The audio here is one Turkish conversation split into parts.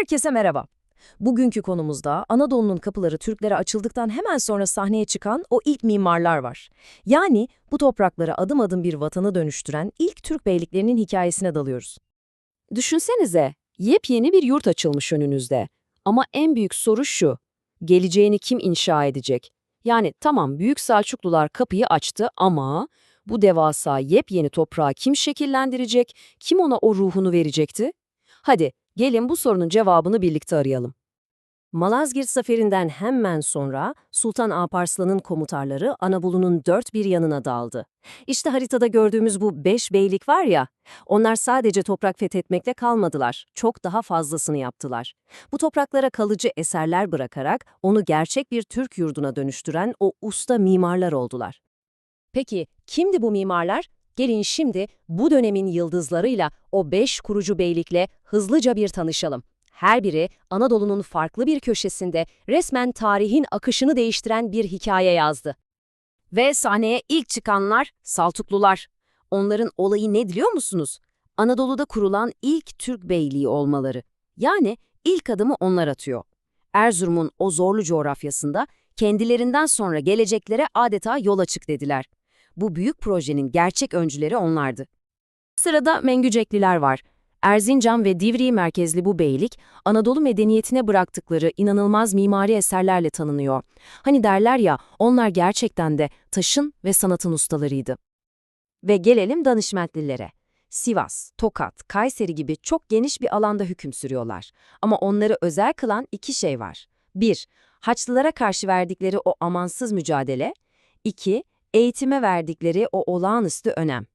Herkese merhaba. Bugünkü konumuzda Anadolu'nun kapıları Türklere açıldıktan hemen sonra sahneye çıkan o ilk mimarlar var. Yani bu topraklara adım adım bir vatanı dönüştüren ilk Türk beyliklerinin hikayesine dalıyoruz. Düşünsenize, yepyeni bir yurt açılmış önünüzde. Ama en büyük soru şu, geleceğini kim inşa edecek? Yani tamam Büyük Selçuklular kapıyı açtı ama bu devasa yepyeni toprağı kim şekillendirecek, kim ona o ruhunu verecekti? Hadi gelin bu sorunun cevabını birlikte arayalım. Malazgirt zaferinden hemen sonra Sultan Alparslan'ın komutarları Anadolu'nun dört bir yanına daldı. İşte haritada gördüğümüz bu beş beylik var ya, onlar sadece toprak fethetmekle kalmadılar, çok daha fazlasını yaptılar. Bu topraklara kalıcı eserler bırakarak onu gerçek bir Türk yurduna dönüştüren o usta mimarlar oldular. Peki kimdi bu mimarlar? Gelin şimdi bu dönemin yıldızlarıyla o beş kurucu beylikle hızlıca bir tanışalım. Her biri Anadolu'nun farklı bir köşesinde resmen tarihin akışını değiştiren bir hikaye yazdı. Ve sahneye ilk çıkanlar Saltuklular. Onların olayı ne biliyor musunuz? Anadolu'da kurulan ilk Türk beyliği olmaları. Yani ilk adımı onlar atıyor. Erzurum'un o zorlu coğrafyasında kendilerinden sonra geleceklere adeta yol açık dediler. Bu büyük projenin gerçek öncüleri onlardı. Sırada Mengücekliler var. Erzincan ve Divriği merkezli bu beylik, Anadolu medeniyetine bıraktıkları inanılmaz mimari eserlerle tanınıyor. Hani derler ya, onlar gerçekten de taşın ve sanatın ustalarıydı. Ve gelelim danışmentlilere. Sivas, Tokat, Kayseri gibi çok geniş bir alanda hüküm sürüyorlar. Ama onları özel kılan iki şey var. 1. Haçlılara karşı verdikleri o amansız mücadele. 2. Eğitime verdikleri o olağanüstü önem.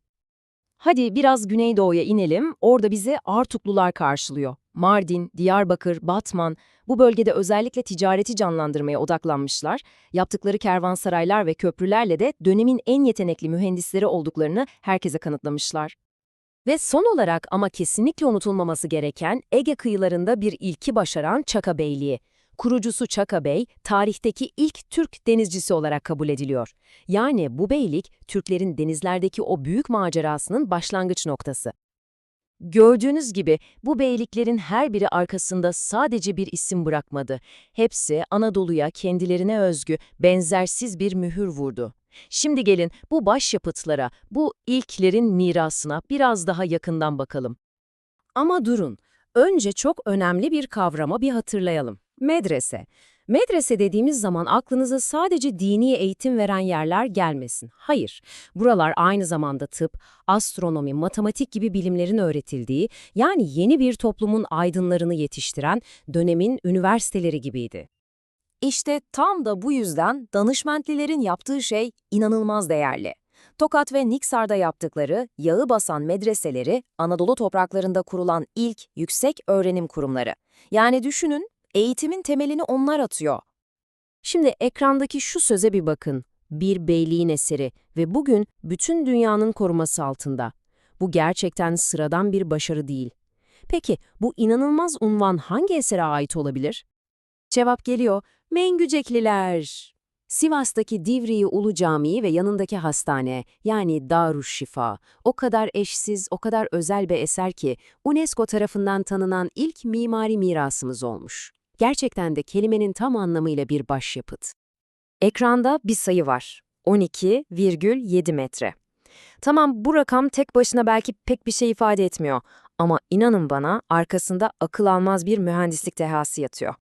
Hadi biraz Güneydoğu'ya inelim, orada bizi Artuklular karşılıyor. Mardin, Diyarbakır, Batman, bu bölgede özellikle ticareti canlandırmaya odaklanmışlar. Yaptıkları kervansaraylar ve köprülerle de dönemin en yetenekli mühendisleri olduklarını herkese kanıtlamışlar. Ve son olarak ama kesinlikle unutulmaması gereken Ege kıyılarında bir ilki başaran Çaka Beyliği. Kurucusu Çaka Bey, tarihteki ilk Türk denizcisi olarak kabul ediliyor. Yani bu beylik, Türklerin denizlerdeki o büyük macerasının başlangıç noktası. Gördüğünüz gibi bu beyliklerin her biri arkasında sadece bir isim bırakmadı. Hepsi Anadolu'ya kendilerine özgü, benzersiz bir mühür vurdu. Şimdi gelin bu başyapıtlara, bu ilklerin mirasına biraz daha yakından bakalım. Ama durun, önce çok önemli bir kavrama bir hatırlayalım. Medrese. Medrese dediğimiz zaman aklınıza sadece dini eğitim veren yerler gelmesin. Hayır, buralar aynı zamanda tıp, astronomi, matematik gibi bilimlerin öğretildiği, yani yeni bir toplumun aydınlarını yetiştiren dönemin üniversiteleri gibiydi. İşte tam da bu yüzden danışmentlilerin yaptığı şey inanılmaz değerli. Tokat ve Niksar'da yaptıkları yağı basan medreseleri Anadolu topraklarında kurulan ilk yüksek öğrenim kurumları. Yani düşünün Eğitimin temelini onlar atıyor. Şimdi ekrandaki şu söze bir bakın. Bir beyliğin eseri ve bugün bütün dünyanın koruması altında. Bu gerçekten sıradan bir başarı değil. Peki bu inanılmaz unvan hangi esere ait olabilir? Cevap geliyor, Mengücekliler. Sivas'taki Divriği Ulu Camii ve yanındaki hastane yani Darüşşifa o kadar eşsiz, o kadar özel bir eser ki UNESCO tarafından tanınan ilk mimari mirasımız olmuş. Gerçekten de kelimenin tam anlamıyla bir başyapıt. Ekranda bir sayı var. 12,7 metre. Tamam bu rakam tek başına belki pek bir şey ifade etmiyor ama inanın bana arkasında akıl almaz bir mühendislik dehası yatıyor.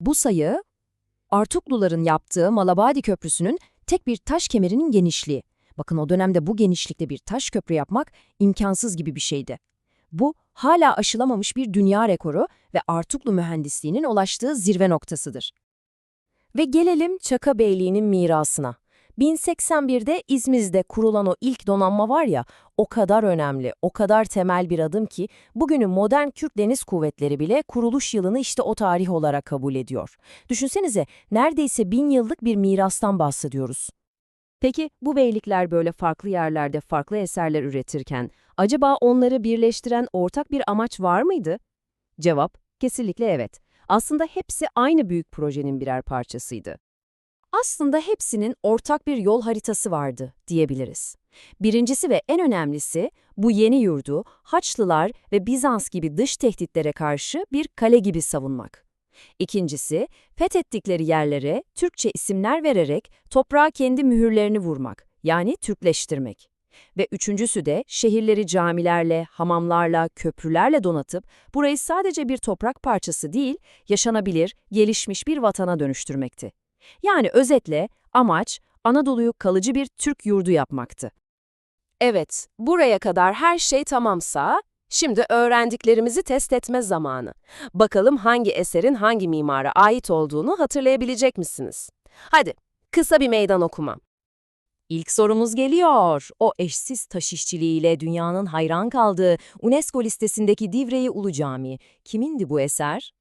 Bu sayı Artukluların yaptığı Malabadi Köprüsü'nün tek bir taş kemerinin genişliği. Bakın o dönemde bu genişlikte bir taş köprü yapmak imkansız gibi bir şeydi. Bu hala aşılamamış bir dünya rekoru ve Artuklu mühendisliğinin ulaştığı zirve noktasıdır. Ve gelelim Çaka Beyliği'nin mirasına. 1081'de İzmir'de kurulan o ilk donanma var ya, o kadar önemli, o kadar temel bir adım ki bugünün modern Türk Deniz Kuvvetleri bile kuruluş yılını işte o tarih olarak kabul ediyor. Düşünsenize, neredeyse bin yıllık bir mirastan bahsediyoruz. Peki bu beylikler böyle farklı yerlerde farklı eserler üretirken acaba onları birleştiren ortak bir amaç var mıydı? Cevap kesinlikle evet. Aslında hepsi aynı büyük projenin birer parçasıydı. Aslında hepsinin ortak bir yol haritası vardı diyebiliriz. Birincisi ve en önemlisi bu yeni yurdu Haçlılar ve Bizans gibi dış tehditlere karşı bir kale gibi savunmak. İkincisi, fethettikleri yerlere Türkçe isimler vererek toprağa kendi mühürlerini vurmak, yani Türkleştirmek. Ve üçüncüsü de şehirleri camilerle, hamamlarla, köprülerle donatıp burayı sadece bir toprak parçası değil, yaşanabilir, gelişmiş bir vatana dönüştürmekti. Yani özetle amaç Anadolu'yu kalıcı bir Türk yurdu yapmaktı. Evet, buraya kadar her şey tamamsa, şimdi öğrendiklerimizi test etme zamanı. Bakalım hangi eserin hangi mimara ait olduğunu hatırlayabilecek misiniz? Hadi, kısa bir meydan okuma. İlk sorumuz geliyor. O eşsiz taş işçiliğiyle dünyanın hayran kaldığı UNESCO listesindeki Divriği Ulu Camii. Kimindi bu eser?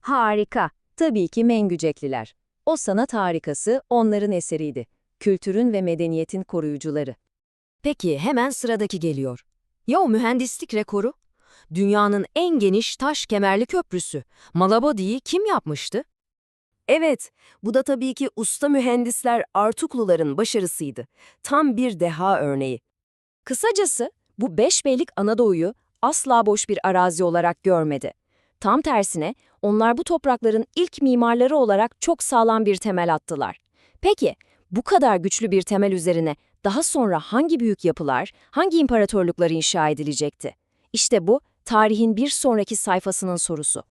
Harika. Tabii ki Mengücekliler. O sanat harikası onların eseriydi. Kültürün ve medeniyetin koruyucuları. Peki hemen sıradaki geliyor. Ya o mühendislik rekoru? Dünyanın en geniş taş kemerli köprüsü. Malabadi'yi kim yapmıştı? Evet, bu da tabii ki usta mühendisler Artukluların başarısıydı. Tam bir deha örneği. Kısacası bu beş beylik Anadolu'yu asla boş bir arazi olarak görmedi. Tam tersine onlar bu toprakların ilk mimarları olarak çok sağlam bir temel attılar. Peki bu kadar güçlü bir temel üzerine daha sonra hangi büyük yapılar, hangi imparatorluklar inşa edilecekti? İşte bu tarihin bir sonraki sayfasının sorusu.